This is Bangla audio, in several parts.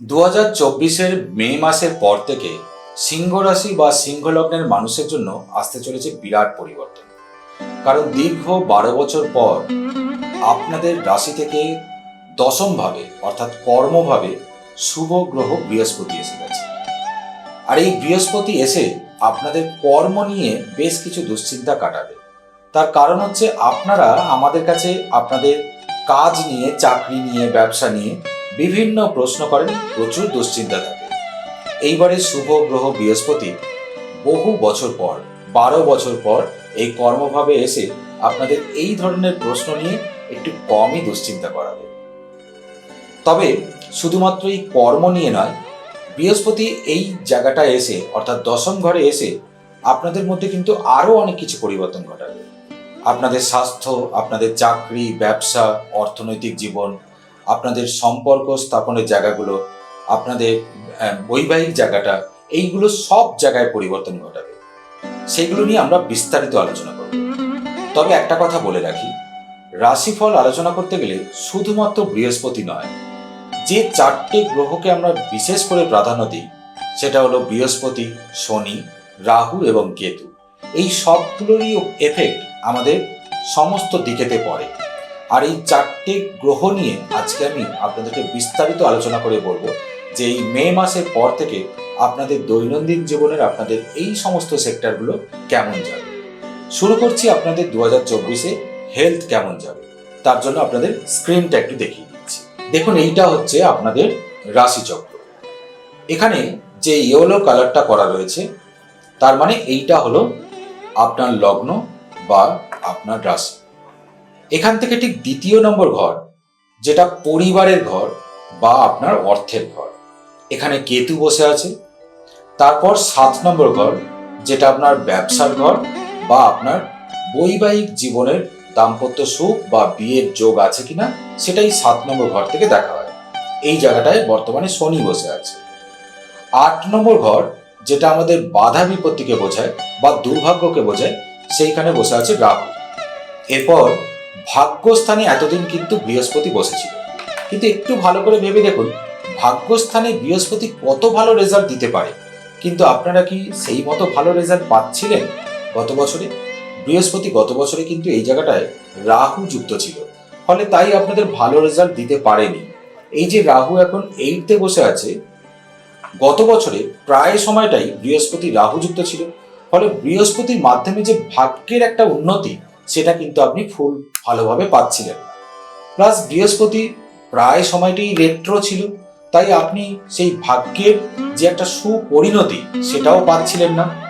দু হাজার চব্বিশের মে মাসের পর থেকে সিংহ রাশি বা সিংহ লগ্নের মানুষের জন্য আসতে চলেছে বিরাট পরিবর্তন। কারণ দীর্ঘ বারো বছর পর আপনাদের রাশি থেকে দশমভাবে অর্থাৎ কর্মভাবে শুভ গ্রহ বৃহস্পতি এসে গেছে। আর এই বৃহস্পতি এসে আপনাদের কর্ম নিয়ে বেশ কিছু দুশ্চিন্তা কাটাবে। তার কারণ হচ্ছে আপনারা আমাদের কাছে আপনাদের কাজ নিয়ে, চাকরি নিয়ে, ব্যবসা নিয়ে বিভিন্ন প্রশ্ন করেন প্রচুর দুশ্চিন্তা থাকে। এইবারে শুভ গ্রহ বৃহস্পতি বহু বছর পর, বারো বছর পর এই কর্মভাবে এসে আপনাদের এই ধরনের প্রশ্ন নিয়ে একটু কমই দুশ্চিন্তা করাবে। তবে শুধুমাত্র এই কর্ম নিয়ে নয়, বৃহস্পতি এই জায়গাটা এসে, অর্থাৎ দশম ঘরে এসে আপনাদের মধ্যে কিন্তু আরও অনেক কিছু পরিবর্তন ঘটাবে। আপনাদের স্বাস্থ্য, আপনাদের চাকরি, ব্যবসা, অর্থনৈতিক জীবন আপনাদের সম্পর্ক স্থাপনের জায়গাগুলো, আপনাদের বৈবাহিক জায়গাটা, এইগুলো সব জায়গায় পরিবর্তন ঘটাবে সেগুলো নিয়ে আমরা বিস্তারিত আলোচনা করব। তবে একটা কথা বলে রাখি, রাশিফল আলোচনা করতে গেলে শুধুমাত্র বৃহস্পতি নয়, যে চারটে গ্রহকে আমরা বিশেষ করে প্রাধান্য দিই, সেটা হলো বৃহস্পতি, শনি, রাহু এবং কেতু। এই সবগুলোরই এফেক্ট আমাদের সমস্ত দিকেতে পড়ে। আর এই চারটে গ্রহ নিয়ে আজকে আমি আপনাদেরকে বিস্তারিত আলোচনা করে বলব যে এই মে মাসের পর থেকে আপনাদের দৈনন্দিন জীবনের আপনাদের এই সমস্ত সেক্টরগুলো কেমন যাবে? শুরু করছি আপনাদের দু হাজার চব্বিশে হেলথ কেমন যাবে? তার জন্য আপনাদের স্ক্রিনটা একটু দেখিয়ে দিচ্ছি। দেখুন, এইটা হচ্ছে আপনাদের রাশিচক্র। এখানে যে ইয়েলো কালারটা করা রয়েছে, তার মানে এইটা হলো আপনার লগ্ন বা আপনার রাশি। এখান থেকে ঠিক দ্বিতীয় নম্বর ঘর, যেটা পরিবারের ঘর বা আপনার অর্থের ঘর। এখানে কেতু বসে আছে। তারপর সাত নম্বর ঘর, যেটা আপনার ব্যবসার ঘর বা আপনার বৈবাহিক জীবনের দাম্পত্য সুখ বা বিয়ের যোগ আছে কিনা, সেটাই সাত নম্বর ঘর থেকে দেখা হয়। এই জায়গাটায় বর্তমানে শনি বসে আছে। আট নম্বর ঘর, যেটা আমাদের বাধা বিপত্তিকে বোঝায় বা দুর্ভাগ্যকে বোঝায়, সেইখানে বসে আছে রাহু। এরপর ভাগ্যস্থানে এতদিন কিন্তু বৃহস্পতি বসেছিল। কিন্তু একটু ভালো করে ভেবে দেখুন, ভাগ্যস্থানে বৃহস্পতি কত ভালো রেজাল্ট দিতে পারে। কিন্তু আপনারা কি সেই মতো ভালো রেজাল্ট পাচ্ছিলেন গত বছরে? বৃহস্পতি গত বছরে কিন্তু এই জায়গাটায় রাহু যুক্ত ছিল। ফলে তাই আপনাদের ভালো রেজাল্ট দিতে পারেনি। এই যে রাহু এখন এইটতে বসে আছে, গত বছরে প্রায় সময়টাই বৃহস্পতি রাহু যুক্ত ছিল। ফলে বৃহস্পতির মাধ্যমে যে ভাগ্যের একটা উন্নতি সেটা কিন্তু আপনি ফুল ভালোভাবে পাচ্ছিলেন। না প্লাস বৃহস্পতি প্রায় সময়টি রেট্রো ছিল, তাই আপনি সেই ভাগ্যের যে একটা সুপরিণতি সেটাও পাচ্ছিলেন না।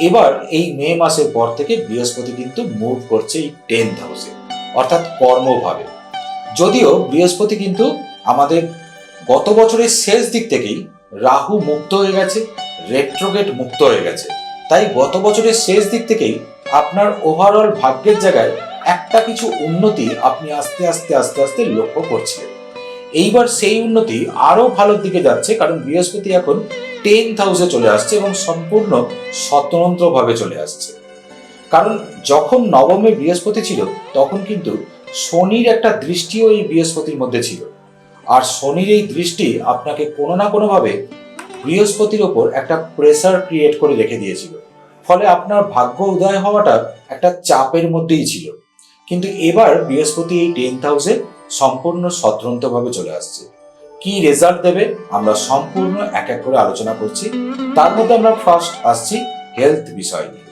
এবার এই মে মাসের পর থেকে বৃহস্পতি কিন্তু মুভ করছে এই টেন্থ হাউসে অর্থাৎ কর্মভাবে। যদিও বৃহস্পতি কিন্তু আমাদের গত বছরের শেষ দিক থেকেই রাহু মুক্ত হয়ে গেছে রেট্রোগেট মুক্ত হয়ে গেছে। তাই গত বছরের শেষ দিক থেকেই আপনার ওভারঅল ভাগ্যের জায়গায় একটা কিছু উন্নতি আপনি আস্তে আস্তে আস্তে আস্তে লক্ষ্য করছিলেন। এইবার সেই উন্নতি আরও ভালোর দিকে যাচ্ছে, কারণ বৃহস্পতি এখন টেন্থ হাউসে চলে আসছে এবং সম্পূর্ণ স্বতন্ত্রভাবে চলে আসছে। কারণ যখন নবমে বৃহস্পতি ছিল, তখন কিন্তু শনির একটা দৃষ্টিও এই বৃহস্পতির মধ্যে ছিল। আর শনির এই দৃষ্টি আপনাকে কোনো না কোনোভাবে বৃহস্পতির ওপর একটা প্রেসার ক্রিয়েট করে রেখে দিয়েছিল। ফলে আপনার ভাগ্য উদয় হওয়াটা একটা চাপের মধ্যেই ছিল। কিন্তু এবার বৃহস্পতি এই টেন্থ হাউসে সম্পূর্ণ স্বতন্ত্রভাবে চলে আসছে। কি রেজাল্ট দেবে আমরা সম্পূর্ণ এক এক করে আলোচনা করছি। তার মধ্যে আমরা ফার্স্ট আসছি হেলথ বিষয় নিয়ে।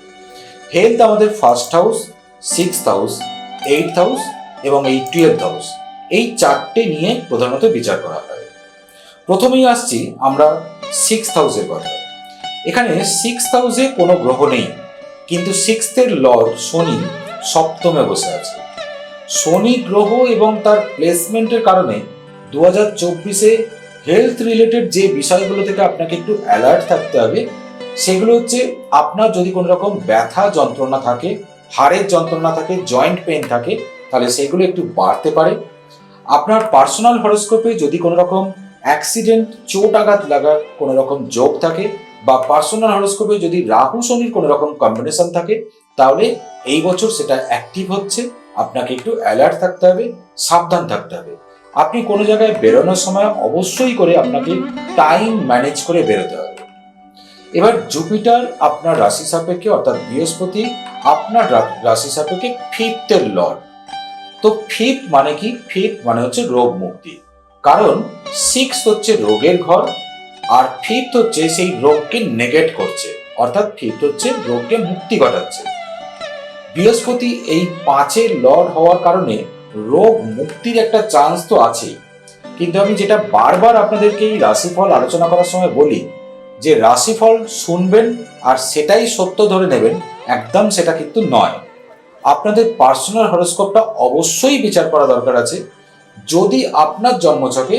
হেলথ আমাদের first house six house eight house এবং এই টুয়েলভ হাউস এই চারটে নিয়ে প্রধানত বিচার করা হয়। প্রথমেই আসছি আমরা সিক্স হাউসের কথা। এখানে সিক্স হাউসে কোনো গ্রহ নেই, কিন্তু সিক্সথের লর্ড শনি সপ্তমে বসে আছে। শনি গ্রহ এবং তার প্লেসমেন্টের কারণে দু হাজার চব্বিশে হেলথ রিলেটেড যে বিষয়গুলো থেকে আপনাকে একটু অ্যালার্ট থাকতে হবে, সেগুলো হচ্ছে আপনার যদি কোনো রকম ব্যথা যন্ত্রণা থাকে, হাড়ের যন্ত্রণা থাকে জয়েন্ট পেন থাকে, তাহলে সেগুলো একটু বাড়তে পারে। আপনার পার্সোনাল হরোস্কোপে যদি কোনো রকম অ্যাক্সিডেন্ট চোট আঘাত লাগার কোনো রকম যোগ থাকে বা পার্সোনাল হরোস্কোপে যদি রাহু শনির কোনো রকম কম্বিনেশন থাকে, তাহলে এই বছর সেটা অ্যাক্টিভ হচ্ছে। আপনাকে একটু অ্যালার্ট থাকতে হবে, সাবধান থাকতে হবে। আপনি কোনো জায়গায় বেরোনোর সময় অবশ্যই করে আপনাকে টাইম ম্যানেজ করে বেরোতে হবে। এবার জুপিটার আপনার রাশি সাপেক্ষে, অর্থাৎ বৃহস্পতি আপনার রাশি সাপেক্ষে ফিফথের লর্ড তো ফিফথ মানে কি? ফিফথ মানে হচ্ছে রোগ মুক্তি। কারণ সিক্স হচ্ছে রোগের ঘর আর ফিফথ হচ্ছে সেই রোগকে নেগেট করছে, অর্থাৎ ফিফথ হচ্ছে রোগকে মুক্তি ঘটাচ্ছে। বৃহস্পতি এই পাঁচের লর্ড হওয়ার কারণে রোগ মুক্তির একটা চান্স তো আছেই। কিন্তু আমি যেটা বারবার আপনাদেরকে এই রাশিফল আলোচনা করার সময় বলি, যে রাশিফল শুনবেন আর সেটাই সত্য ধরে নেবেন, একদম সেটা কিন্তু নয়। আপনাদের পার্সোনাল হরোস্কোপটা অবশ্যই বিচার করা দরকার আছে। যদি আপনার জন্মছকে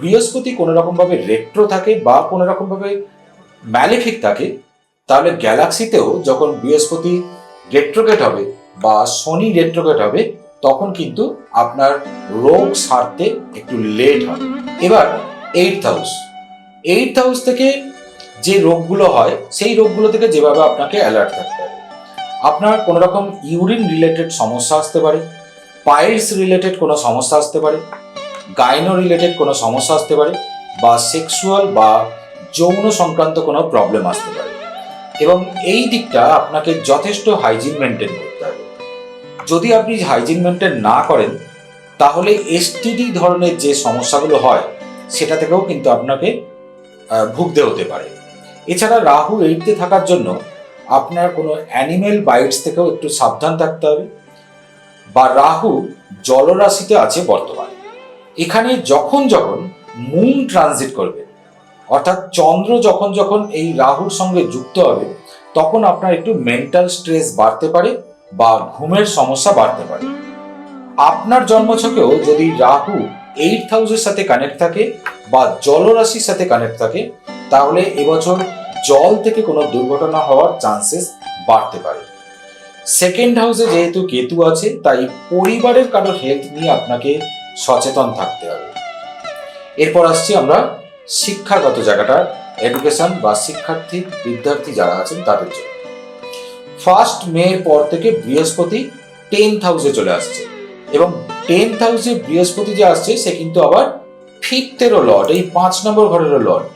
বৃহস্পতি কোনো রকমভাবে রেট্রো থাকে বা কোনো রকমভাবে ম্যালিফিক থাকে, তাহলে গ্যালাক্সিতেও যখন বৃহস্পতি রেট্রোগেট হবে বা শনি রেট্রোগেট হবে, তখন কিন্তু আপনার রোগ সারতে একটু লেট হবে। এবার এইট হাউস এইট হাউস থেকে যে রোগগুলো হয়, সেই রোগগুলো থেকে যেভাবে আপনাকে অ্যালার্ট থাকতে হবে। আপনার কোনো রকম ইউরিন রিলেটেড সমস্যা আসতে পারে পাইলস রিলেটেড কোনো সমস্যা আসতে পারে গাইনো রিলেটেড কোনো সমস্যা আসতে পারে বা সেক্সুয়াল বা যৌন সংক্রান্ত কোনো প্রবলেম আসতে পারে। এবং এই দিকটা আপনাকে যথেষ্ট হাইজিন মেনটেন করতে হবে। যদি আপনি হাইজিন মেনটেন না করেন, তাহলে এসটিডি ধরনের যে সমস্যাগুলো হয়, সেটা থেকেও কিন্তু আপনাকে ভুগতে হতে পারে। এছাড়া রাহু এইটতে থাকার জন্য আপনার কোনো অ্যানিমেল বাইটস থেকেও একটু সাবধান থাকতে হবে বা রাহু জলরাশিতে আছে বর্তমানে। এখানে যখন যখন মুন ট্রানজিট করবে, অর্থাৎ চন্দ্র যখন যখন এই রাহুর সঙ্গে যুক্ত হবে, তখন আপনার একটু মেন্টাল স্ট্রেস বাড়তে পারে বা ঘুমের সমস্যা বাড়তে পারে। আপনার জন্মছকেও যদি রাহু এইট হাউসের সাথে কানেক্ট থাকে বা জলরাশির সাথে কানেক্ট থাকে, তাহলে এবছর জল থেকে কোনো দুর্ঘটনা হওয়ার চান্সেস বাড়তে পারে। সেকেন্ড হাউসে যেহেতু কেতু আছে, তাই পরিবারের কারোর হেলথ নিয়ে আপনাকে সচেতন থাকতে হবে। এরপর আসছি আমরা শিক্ষাগত জায়গাটা এডুকেশন বা শিক্ষার্থী, বিদ্যার্থী যারা আছেন তাদের জন্য। ফার্স্ট মের পর থেকে বৃহস্পতি টেন্থ হাউসে চলে আসছে এবং টেন্থ হাউসে বৃহস্পতি যে আসছে, সে কিন্তু আবার ফিফথেরও লর্ড, এই পাঁচ নম্বর ঘরেরও লর্ড।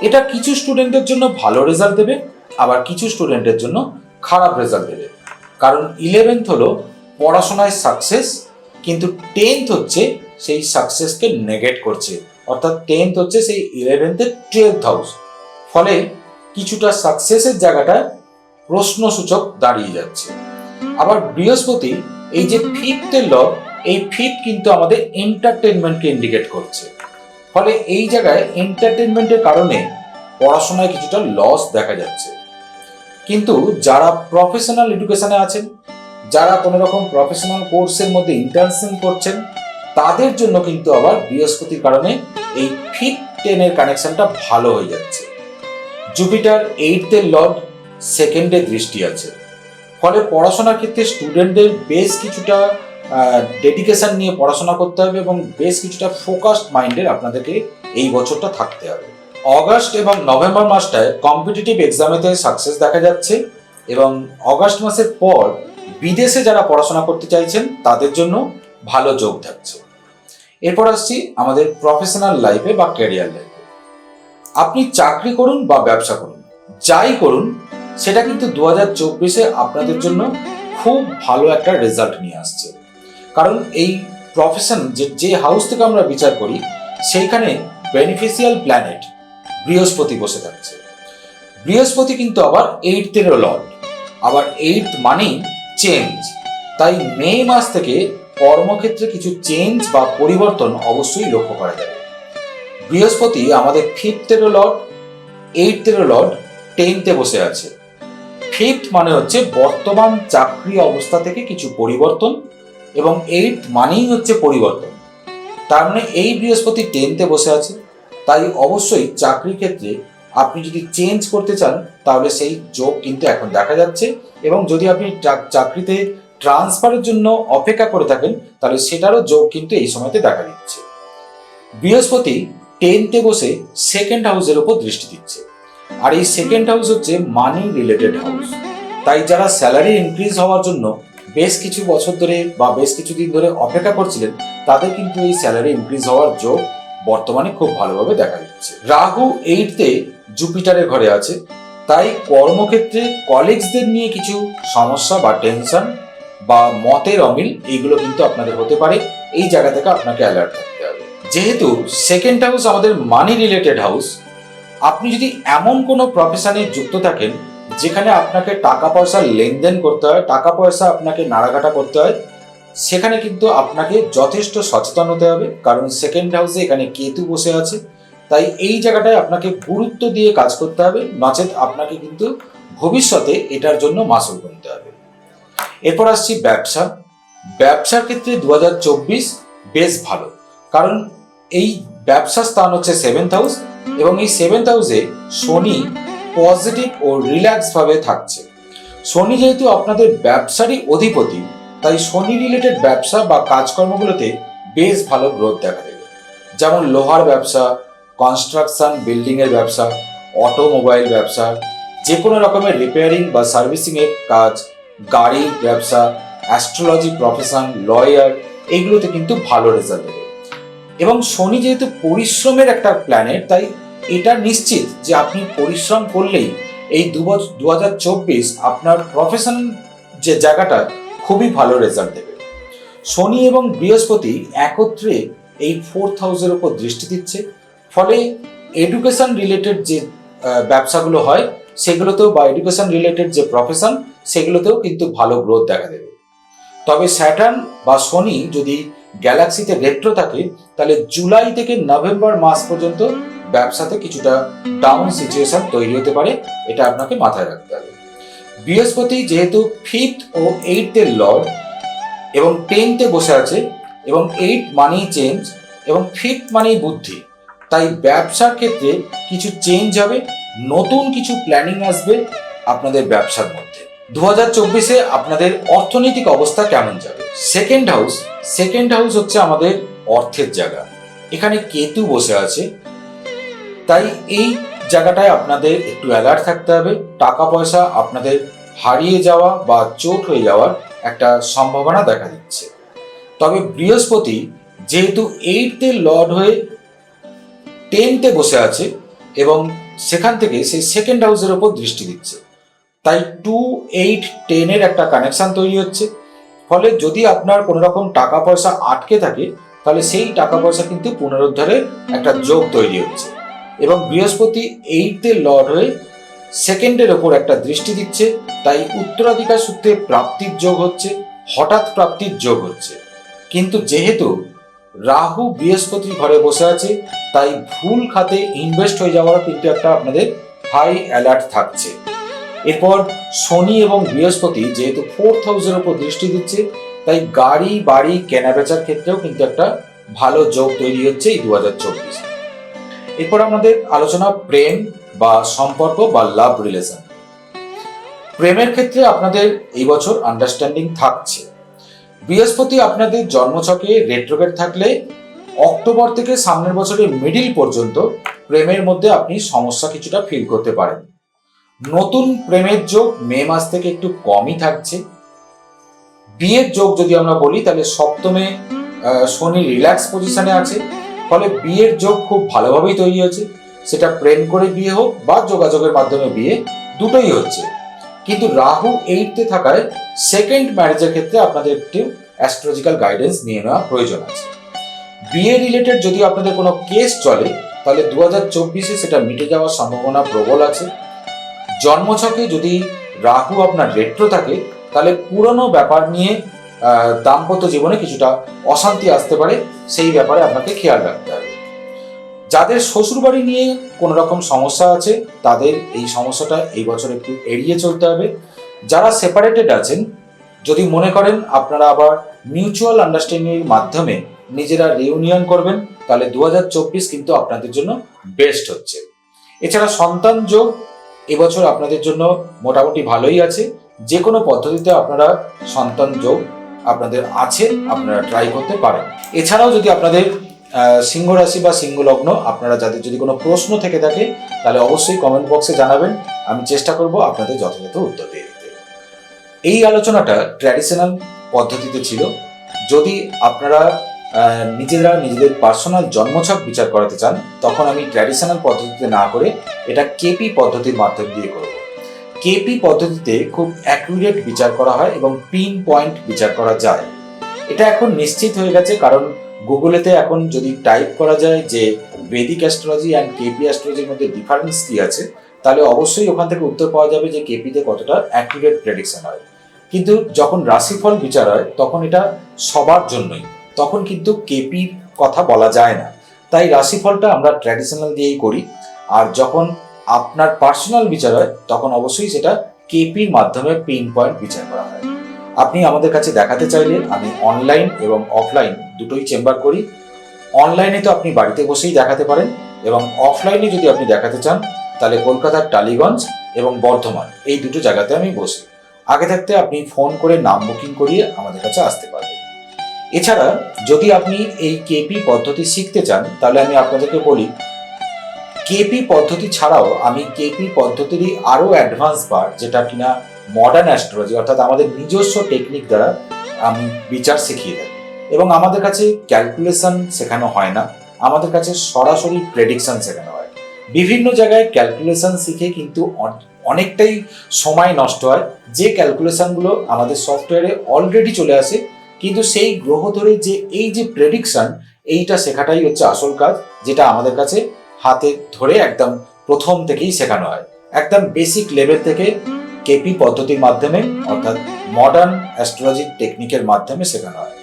এটা কিছু স্টুডেন্টের জন্য ভালো রেজাল্ট দেবে, আবার কিছু স্টুডেন্টের জন্য খারাপ রেজাল্ট দেবে। কারণ ইলেভেন্থ হলো পড়াশোনায় সাকসেস কিন্তু টেন্থ হচ্ছে সেই সাকসেসকে নেগেট করছে। অর্থাৎ টেন্থ হচ্ছে সেই ইলেভেন্থের টুয়েলথ হাউস ফলে কিছুটা সাকসেসের জায়গাটা প্রশ্নসূচক দাঁড়িয়ে যাচ্ছে। আবার বৃহস্পতি, এই যে ফিফথের ল এই ফিফথ কিন্তু আমাদের এন্টারটেনমেন্টকে ইন্ডিকেট করছে। ফলে এই জায়গায় এন্টারটেনমেন্টের কারণে পড়াশোনায় কিছুটা লস দেখা যাচ্ছে। কিন্তু যারা প্রফেশনাল এডুকেশনে আছেন যারা কোনো রকম প্রফেশনাল কোর্সের মধ্যে ইন্টার্নশিপ করছেন, তাদের জন্য কিন্তু আবার বৃহস্পতির কারণে এই ফিফ টেনের কানেকশনটা ভালো হয়ে যাচ্ছে। জুপিটার এইটের লর্ড সেকেন্ডে দৃষ্টি আছে। ফলে পড়াশোনার ক্ষেত্রে স্টুডেন্টদের বেশ কিছুটা ডেডিকেশন নিয়ে পড়াশোনা করতে হবে এবং বেশ কিছুটা ফোকাসড মাইন্ডের আপনাদেরকে এই বছরটা থাকতে হবে। অগাস্ট এবং নভেম্বর মাসটায় কম্পিটিটিভ এক্সামেতে সাকসেস দেখা যাচ্ছে এবং অগাস্ট মাসের পর বিদেশে যারা পড়াশোনা করতে চাইছেন, তাদের জন্য ভালো যোগ থাকছে। এরপর আসছি আমাদের প্রফেশনাল লাইফে বা ক্যারিয়ার লাইফে আপনি চাকরি করুন বা ব্যবসা করুন, যাই করুন, সেটা কিন্তু দু হাজার চব্বিশে আপনাদের জন্য খুব ভালো একটা রেজাল্ট নিয়ে আসছে। কারণ এই প্রফেশন যে যে হাউস থেকে আমরা বিচার করি, সেইখানে বেনিফিশিয়াল প্ল্যানেট বৃহস্পতি বসে থাকছে। বৃহস্পতি কিন্তু আবার এইটেরও লর্ড আবার এইট মানেই চেঞ্জ তাই মে মাস থেকে কর্মক্ষেত্রে কিছু চেঞ্জ বা পরিবর্তন অবশ্যই লক্ষ্য করা যাবে। বৃহস্পতি আমাদের ফিফথেরও লর্ড এইটেরও লর্ড টেনতে বসে আছে। ফিফথ মানে হচ্ছে বর্তমান চাকরি অবস্থা থেকে কিছু পরিবর্তন এবং এইট মানেই হচ্ছে পরিবর্তন। তার মানে এই বৃহস্পতি টেনতে বসে আছে। তাই অবশ্যই চাকরি ক্ষেত্রে আপনি যদি চেঞ্জ করতে চান, তাহলে সেই যোগ কিন্তু এখন দেখা যাচ্ছে এবং যদি আপনি চাকরিতে ট্রান্সফারের জন্য অপেক্ষা করে থাকেন, তাহলে সেটারও যোগ কিন্তু এই সময়তে দেখা দিচ্ছে। বৃহস্পতি টেনতে বসে সেকেন্ড হাউসের উপর দৃষ্টি দিচ্ছে। আর এই সেকেন্ড হাউস হচ্ছে মানি রিলেটেড হাউস তাই যারা স্যালারি ইনক্রিজ হওয়ার জন্য বেশ কিছু বছর ধরে বা বেশ কিছু দিন ধরে অপেক্ষা করছিলেন, তাদের কিন্তু এই স্যালারি ইনক্রিজ হওয়ার যোগ বর্তমানে খুব ভালোভাবে দেখা দিচ্ছে। রাহু এইটতে জুপিটারের ঘরে আছে। তাই কর্মক্ষেত্রে কলিগসদের নিয়ে কিছু সমস্যা বা টেনশন বা মতের অমিল এইগুলো কিন্তু আপনাদের হতে পারে। এই জায়গা থেকে আপনাকে অ্যালার্ট থাকতে হবে। যেহেতু সেকেন্ড হাউস আমাদের মানি রিলেটেড হাউস আপনি যদি এমন কোনো প্রফেশনে যুক্ত থাকেন, যেখানে আপনাকে টাকা পয়সা লেনদেন করতে হয় টাকা পয়সা আপনাকে নাড়াঘাটা করতে হয়, সেখানে কিন্তু আপনাকে যথেষ্ট সচেতন হতে হবে। কারণ সেকেন্ড হাউসে এখানে কেতু বসে আছে। তাই এই জায়গাটায় আপনাকে গুরুত্ব দিয়ে কাজ করতে হবে, নচেত আপনাকে কিন্তু ভবিষ্যতে এটার জন্য মাসুল গুনতে হবে। এরপর আসছি ব্যবসা। ব্যবসার ক্ষেত্রে দু হাজার চব্বিশ বেশ ভালো, কারণ এই ব্যবসার স্থান হচ্ছে সেভেন্থ হাউস এবং এই সেভেন্থ হাউসে শনি পজিটিভ ও রিল্যাক্স ভাবে থাকছে। শনি যেহেতু আপনাদের ব্যবসারই অধিপতি, তাই শনি রিলেটেড ব্যবসা বা কাজকর্মগুলোতে বেশ ভালো গ্রোথ দেখা দেবে। যেমন লোহার ব্যবসা কনস্ট্রাকশন বিল্ডিংয়ের ব্যবসা অটোমোবাইল ব্যবসা, যে কোনো রকমের রিপেয়ারিং বা সার্ভিসিংয়ের কাজ গাড়ির ব্যবসা অ্যাস্ট্রোলজি প্রফেশন লয়ার এইগুলোতে কিন্তু ভালো রেজাল্ট দেবে। এবং শনি যেহেতু পরিশ্রমের একটা প্ল্যানেট তাই এটা নিশ্চিত যে আপনি পরিশ্রম করলেই এই দু দু আপনার প্রফেশন যে জায়গাটা খুবই ভালো রেজাল্ট দেবে। শনি এবং বৃহস্পতি একত্রে এই ফোর্থ হাউসের উপর দৃষ্টি দিচ্ছে। ফলে এডুকেশন রিলেটেড যে ব্যবসাগুলো হয়, সেগুলোতেও বা এডুকেশন রিলেটেড যে প্রফেশন সেগুলোতেও কিন্তু ভালো গ্রোথ দেখা দেবে। তবে স্যাটার্ন বা শনি যদি গ্যালাক্সিতে রেট্রো থাকে, তাহলে জুলাই থেকে নভেম্বর মাস পর্যন্ত ব্যবসাতে কিছুটা ডাউন সিচুয়েশন তৈরি হতে পারে, এটা আপনাকে মাথায় রাখতে হবে। বৃহস্পতি যেহেতু ফিফথ ও এইটের লর্ড এবং টেনতে বসে আছে, এবং এইট মানি চেঞ্জ এবং ফিফথ মানি বুদ্ধি। তাই ব্যবসার ক্ষেত্রে কিছু চেঞ্জ হবে, নতুন কিছু প্ল্যানিং আসবে আপনাদের ব্যবসার মধ্যে। দু হাজার চব্বিশে আপনাদের অর্থনৈতিক অবস্থা কেমন যাবে? সেকেন্ড হাউস সেকেন্ড হাউস হচ্ছে আমাদের অর্থের জায়গা। এখানে কেতু বসে আছে। তাই এই জায়গাটায় আপনাদের একটু অ্যালার্ট থাকতে হবে। টাকা পয়সা আপনাদের হারিয়ে যাওয়া বা চোট হয়ে যাওয়ার একটা সম্ভাবনা দেখা দিচ্ছে। তবে বৃহস্পতি যেহেতু এইটতে লর্ড হয়ে টেনতে বসে আছে এবং সেখান থেকে সেই সেকেন্ড হাউসের ওপর দৃষ্টি দিচ্ছে। তাই টু এইট টেনের একটা কানেকশন তৈরি হচ্ছে। ফলে যদি আপনার কোনো রকম টাকা পয়সা আটকে থাকে, তাহলে সেই টাকা পয়সা কিন্তু পুনরুদ্ধারে একটা যোগ তৈরি হচ্ছে। এবং বৃহস্পতি এইটতে লর্ড হয়ে সেকেন্ডের ওপর একটা দৃষ্টি দিচ্ছে। তাই উত্তরাধিকার সূত্রে প্রাপ্তির যোগ হচ্ছে, হঠাৎ প্রাপ্তির যোগ হচ্ছে। কিন্তু যেহেতু রাহু বৃহস্পতি ঘরে বসে আছে, তাই ভুল খাতে ইনভেস্ট হয়ে যাওয়ার কিন্তু একটা আপনাদের হাই অ্যালার্ট থাকছে। এরপর শনি এবং বৃহস্পতি যেহেতু ফোর্থ হাউসের উপর দৃষ্টি দিচ্ছে, তাই গাড়ি, বাড়ি কেনা বেচার ক্ষেত্রেও কিন্তু একটা ভালো যোগ তৈরি হচ্ছে এই দু হাজার চব্বিশ। এরপর আমাদের আলোচনা প্রেম বা সম্পর্ক বা লাভ রিলেশন প্রেমের ক্ষেত্রে আপনাদের এই বছর আন্ডারস্ট্যান্ডিং থাকছে। বৃহস্পতি আপনাদের জন্মছকে রেট্রোগেট থাকলে অক্টোবর থেকে সামনের বছরের মিডিল পর্যন্ত প্রেমের মধ্যে আপনি সমস্যা কিছুটা ফিল করতে পারেন। নতুন প্রেমের যোগ মে মাস থেকে একটু কমই থাকছে। বিয়ের যোগ যদি আমরা বলি, তাহলে সপ্তমে শনি রিল্যাক্স পজিশনে আছে। ফলে বিয়ের যোগ খুব ভালোভাবেই তৈরি হয়েছে। সেটা প্রেম করে বিয়ে হোক বা যোগাযোগের মাধ্যমে বিয়ে দুটোই হচ্ছে। কিন্তু রাহু এইটতে থাকায় সেকেন্ড ম্যারেজের ক্ষেত্রে আপনাদের একটি অ্যাস্ট্রোলজিক্যাল গাইডেন্স নিয়ে নেওয়া প্রয়োজন আছে। বিয়ে রিলেটেড যদি আপনাদের কোনো কেস চলে, তাহলে দু হাজার চব্বিশে সেটা মিটে যাওয়ার সম্ভাবনা প্রবল আছে। জন্মছকে যদি রাহু আপনার রেট্রো থাকে, তাহলে পুরনো ব্যাপার নিয়ে দাম্পত্য জীবনে কিছুটা অশান্তি আসতে পারে। সেই ব্যাপারে আপনাকে খেয়াল রাখতে হবে। যাদের শ্বশুরবাড়ি নিয়ে কোনো রকম সমস্যা আছে, তাদের এই সমস্যাটা এই বছর একটু এড়িয়ে চলতে হবে। যারা সেপারেটেড আছেন, যদি মনে করেন আপনারা আবার মিউচুয়াল আন্ডারস্ট্যান্ডিং এর মাধ্যমে নিজেরা রিউনিয়ন করবেন, তাহলে দু হাজার চব্বিশ কিন্তু আপনাদের জন্য বেস্ট হচ্ছে। এছাড়া সন্তান যোগ এবছর আপনাদের জন্য মোটামুটি ভালোই আছে। যে কোনো পদ্ধতিতে আপনারা সন্তান যোগ আপনাদের আছে আপনারা ট্রাই করতে পারেন। এছাড়াও যদি আপনাদের সিংহ রাশি বা সিংহ লগ্ন, আপনারা যাদের যদি কোনো প্রশ্ন থেকে থাকে, তাহলে অবশ্যই কমেন্ট বক্সে জানাবেন। আমি চেষ্টা করব আপনাদের যথাযথ উত্তর দিয়ে দিতে। এই আলোচনাটা ট্র্যাডিশনাল পদ্ধতিতে ছিল। যদি আপনারা নিজেরা নিজেদের পার্সোনাল জন্মছক বিচার করাতে চান, তখন আমি ট্র্যাডিশনাল পদ্ধতিতে না করে এটা কেপি পদ্ধতির মাধ্যম দিয়ে করব। কেপি পদ্ধতিতে খুব অ্যাকুরেট বিচার করা হয় এবং পিন পয়েন্ট বিচার করা যায়। এটা এখন নিশ্চিত হয়ে গেছে কারণ গুগলেতে এখন যদি টাইপ করা যায় যে বেদিক অ্যাস্ট্রোলজি অ্যান্ড কেপি অ্যাস্ট্রোলজির মধ্যে ডিফারেন্স কি আছে, তাহলে অবশ্যই ওখান থেকে উত্তর পাওয়া যাবে যে কেপিতে কতটা অ্যাকুরেট প্রেডিকশন হয়। কিন্তু যখন রাশিফল বিচার হয়, তখন এটা সবার জন্যই। তখন কিন্তু কেপির কথা বলা যায় না। তাই রাশিফলটা আমরা ট্র্যাডিশনাল দিয়েই করি। আর যখন আপনার পার্সোনাল বিচার হয়, তখন অবশ্যই সেটা কেপির মাধ্যমে পিন পয়েন্ট বিচার করা হয়। আপনি আমাদের কাছে দেখাতে চাইলে আমি অনলাইন এবং অফলাইন দুটোই চেম্বার করি। অনলাইনে তো আপনি বাড়িতে বসেই দেখাতে পারেন এবং অফলাইনে যদি আপনি দেখাতে চান, তাহলে কলকাতার টালিগঞ্জ এবং বর্ধমান এই দুটো জায়গাতে আমি বসি। আগে থাকতে আপনি ফোন করে নাম বুকিং করিয়ে আমাদের কাছে আসতে পারবেন। এছাড়া যদি আপনি এই কেপি পদ্ধতি শিখতে চান, তাহলে আমি আপনাদেরকে বলি কেপি পদ্ধতি ছাড়াও আমি কেপি পদ্ধতিরই আরও অ্যাডভান্স পার্ট যেটা কিনা মডার্ন অ্যাস্ট্রোলজি অর্থাৎ আমাদের নিজস্ব টেকনিক দ্বারা আমি বিচার শিখিয়ে থাকি এবং আমাদের কাছে ক্যালকুলেশন শেখানো হয় না, আমাদের কাছে সরাসরি প্রেডিকশন শেখানো হয়। বিভিন্ন জায়গায় ক্যালকুলেশন শিখে কিন্তু অনেকটাই সময় নষ্ট হয়। যে ক্যালকুলেশনগুলো আমাদের সফটওয়্যারে অলরেডি চলে আসে, কিন্তু সেই গ্রহ ধরে যে এই যে প্রেডিকশন এইটা শেখাটাই হচ্ছে আসল কাজ, যেটা আমাদের কাছে হাতে ধরে একদম প্রথম থেকেই শেখানো হয়। একদম বেসিক লেভেল থেকে কেপি পদ্ধতির মাধ্যমে, অর্থাৎ মডার্ন অ্যাস্ট্রোলজি টেকনিকের মাধ্যমে শেখানো হয়।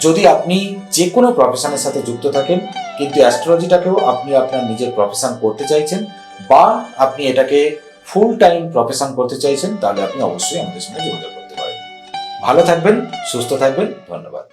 যদি আপনি যে কোনো প্রফেশনের সাথে যুক্ত থাকেন, কিন্তু অ্যাস্ট্রোলজিটাকেও আপনি আপনার নিজের প্রফেশন করতে চাইছেন, বা আপনি এটাকে ফুল টাইম প্রফেশন করতে চাইছেন, তাহলে আপনি অবশ্যই আমাদের সঙ্গে যোগাযোগ করতে পারেন। ভালো থাকবেন, সুস্থ থাকবেন, ধন্যবাদ।